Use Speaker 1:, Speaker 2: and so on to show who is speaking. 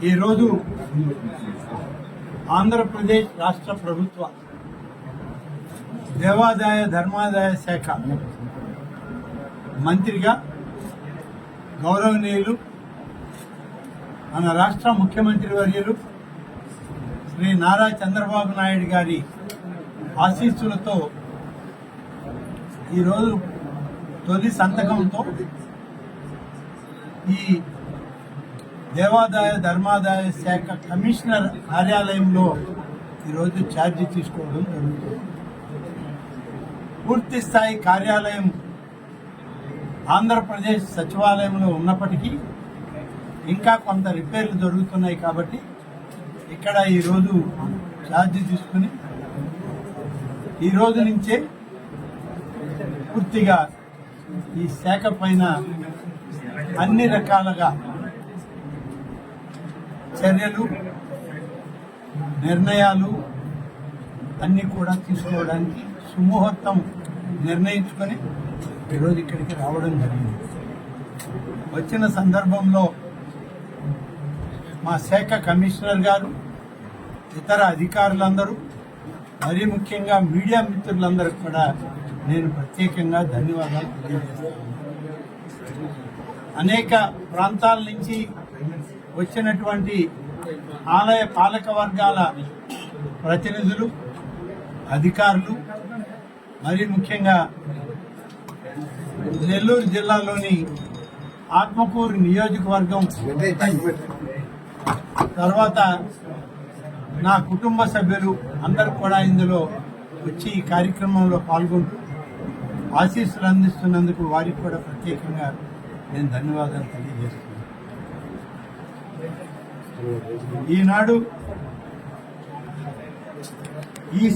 Speaker 1: ఈరోజు ఆంధ్రప్రదేశ్ రాష్ట్ర ప్రభుత్వ దేవాదాయ ధర్మాదాయ శాఖ మంత్రిగా గౌరవనీయులు మన రాష్ట్ర ముఖ్యమంత్రి వర్యులు శ్రీ నారా చంద్రబాబు నాయుడు గారి ఆశీస్సులతో ఈరోజు తొలి సంతకంతో ఈ దేవాదాయ ధర్మాదాయ శాఖ కమిషనర్ కార్యాలయంలో ఈరోజు ఛార్జీ తీసుకోవడం జరుగుతుంది. పూర్తి స్థాయి కార్యాలయం ఆంధ్రప్రదేశ్ సచివాలయంలో ఉన్నప్పటికీ ఇంకా కొంత రిపేర్లు జరుగుతున్నాయి కాబట్టి ఇక్కడ ఈరోజు ఛార్జీ తీసుకుని ఈ రోజు నుంచే పూర్తిగా ఈ శాఖ పైన అన్ని రకాలుగా చర్యలు నిర్ణయాలు అన్నీ కూడా తీసుకోవడానికి సుముహూర్తం నిర్ణయించుకొని ఈరోజు ఇక్కడికి రావడం జరిగింది. వచ్చిన సందర్భంలో మా శాఖ కమిషనర్ గారు ఇతర అధికారులందరూ మరీ ముఖ్యంగా మీడియా మిత్రులందరూ కూడా నేను ప్రత్యేకంగా ధన్యవాదాలు తెలియజేస్తాను అనేక ప్రాంతాల నుంచి వచ్చినటువంటి ఆలయ పాలక వర్గాల ప్రతినిధులు అధికారులు మరి ముఖ్యంగా నెల్లూరు జిల్లాలోని ఆత్మకూరు నియోజకవర్గం తర్వాత నా కుటుంబ సభ్యులు అందరు కూడా ఇందులో వచ్చి ఈ కార్యక్రమంలో పాల్గొంటూ ఆశీస్సులు అందిస్తున్నందుకు వారికి కూడా ప్రత్యేకంగా నేను ధన్యవాదాలు తెలియజేస్తున్నాను. ఈనాడు ఈ